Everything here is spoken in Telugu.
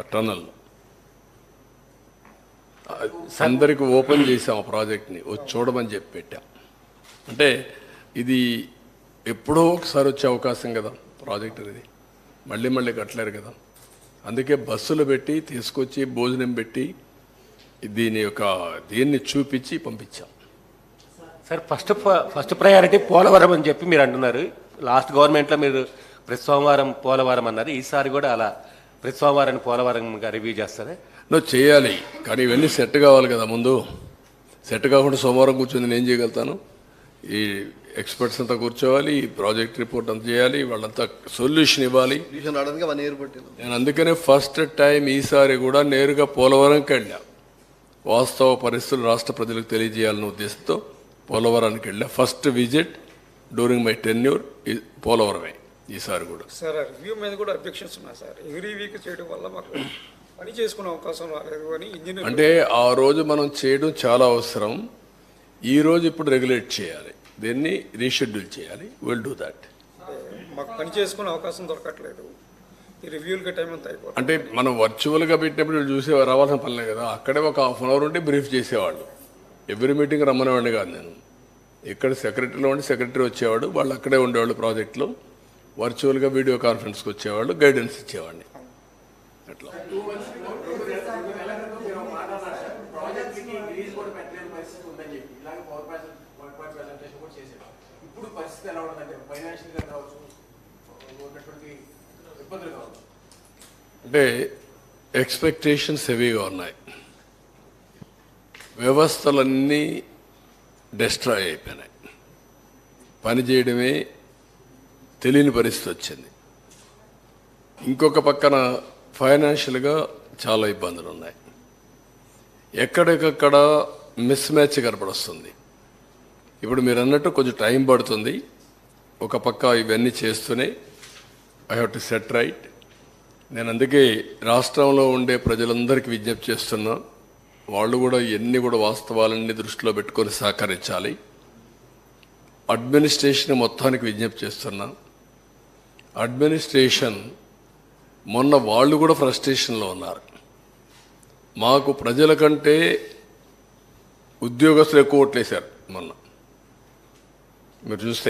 ఆ టనల్ అందరికి ఓపెన్ చేసాం ఆ ప్రాజెక్ట్ని వచ్చి చూడమని చెప్పి పెట్టాం. అంటే ఇది ఎప్పుడో ఒకసారి వచ్చే అవకాశం కదా ప్రాజెక్ట్ ఇది మళ్ళీ మళ్ళీ కట్టలేరు కదా. అందుకే బస్సులు పెట్టి తీసుకొచ్చి భోజనం పెట్టి దీని యొక్క దీన్ని చూపించి పంపించాం. Sir first first priority Polavaram అని చెప్పి మీరు అంటున్నారు. లాస్ట్ గవర్నమెంట్లో మీరు ప్రతి సోమవారం పోలవరం అన్నారు. ఈసారి కూడా అలా ప్రతి సోమవారం పోలవరంగా రివ్యూ చేస్తారా? నువ్వు చేయాలి కానీ ఇవన్నీ సెట్ కావాలి కదా ముందు. సెట్ కాకుండా సోమవారం కూర్చొని నేను ఏం చేయగలుగుతాను. ఈ ఎక్స్పర్ట్స్ అంతా కూర్చోవాలి ఈ ప్రాజెక్ట్ రిపోర్ట్ అంతా చేయాలి వాళ్ళంతా సొల్యూషన్ ఇవ్వాలి. నేను అందుకనే ఫస్ట్ టైం ఈసారి కూడా నేరుగా పోలవరంకి వెళ్ళా. వాస్తవ పరిస్థితులు రాష్ట్ర ప్రజలకు తెలియజేయాలనే ఉద్దేశంతో పోలవరానికి వెళ్ళా. First visit during my tenure పోలవరమే. ఈసారి కూడా. సార్ రివ్యూ మీద కూడా అబ్జెక్షన్స్ ఉన్నాయి సార్. ఎవ్రీ వీక్ చేయడం వల్ల మాకు పని చేసుకునే అవకాశం రాలేదు అని ఇంజనీర్ అంటే ఆ రోజు మనం చేయడం చాలా అవసరం. ఈ రోజు ఇప్పుడు రెగ్యులేట్ చేయాలి. దీన్ని రీషెడ్యూల్ చేయాలి. విల్ డూ దాట్ మాకు పని చేసుకునే అవకాశం దొరకట్లేదు. ఈ రివ్యూలకి టైం అంతా అయిపోతుంది. అంటే మనం వర్చువల్గా పెట్టినప్పుడు చూసే రావాల్సిన పనిలే కదా. అక్కడే ఒక హాఫ్ అన్ అవర్ ఉంటే బ్రీఫ్ చేసేవాళ్ళు. ఎవ్రీ మీటింగ్ రమ్మనేవాడిని కాదు నేను. ఇక్కడ సెక్రటరీలో ఉండి సెక్రటరీ వచ్చేవాడు. వాళ్ళు అక్కడే ఉండేవాళ్ళు ప్రాజెక్ట్లో వర్చువల్గా వీడియో కాన్ఫరెన్స్కి వచ్చేవాళ్ళు గైడెన్స్ ఇచ్చేవాడిని. అట్లా. అంటే ఎక్స్పెక్టేషన్స్ హెవీగా ఉన్నాయి. వ్యవస్థలన్నీ డిస్ట్రాయ్ అయిపోయినాయి. పని చేయడమే తెలియని పరిస్థితి వచ్చింది. ఇంకొక పక్కన ఫైనాన్షియల్గా చాలా ఇబ్బందులు ఉన్నాయి. ఎక్కడికక్కడ మిస్ మ్యాచ్ కనపడొస్తుంది. ఇప్పుడు మీరు అన్నట్టు కొంచెం టైం పడుతుంది. ఒక పక్క ఇవన్నీ చేస్తూనే I have to set right. నేను అందుకే రాష్ట్రంలో ఉండే ప్రజలందరికీ విజ్ఞప్తి చేస్తున్నా వాళ్ళు కూడా ఎన్ని కూడా వాస్తవాలన్నీ దృష్టిలో పెట్టుకొని సహకరించాలి. అడ్మినిస్ట్రేషన్ మొత్తానికి విజ్ఞప్తి చేస్తున్నా. అడ్మినిస్ట్రేషన్ మొన్న వాళ్ళు కూడా ఫ్రస్ట్రేషన్లో ఉన్నారు. మాకు ప్రజల కంటే ఉద్యోగస్తులు ఎక్కువ ఓట్లేశారు మొన్న. మీరు చూస్తే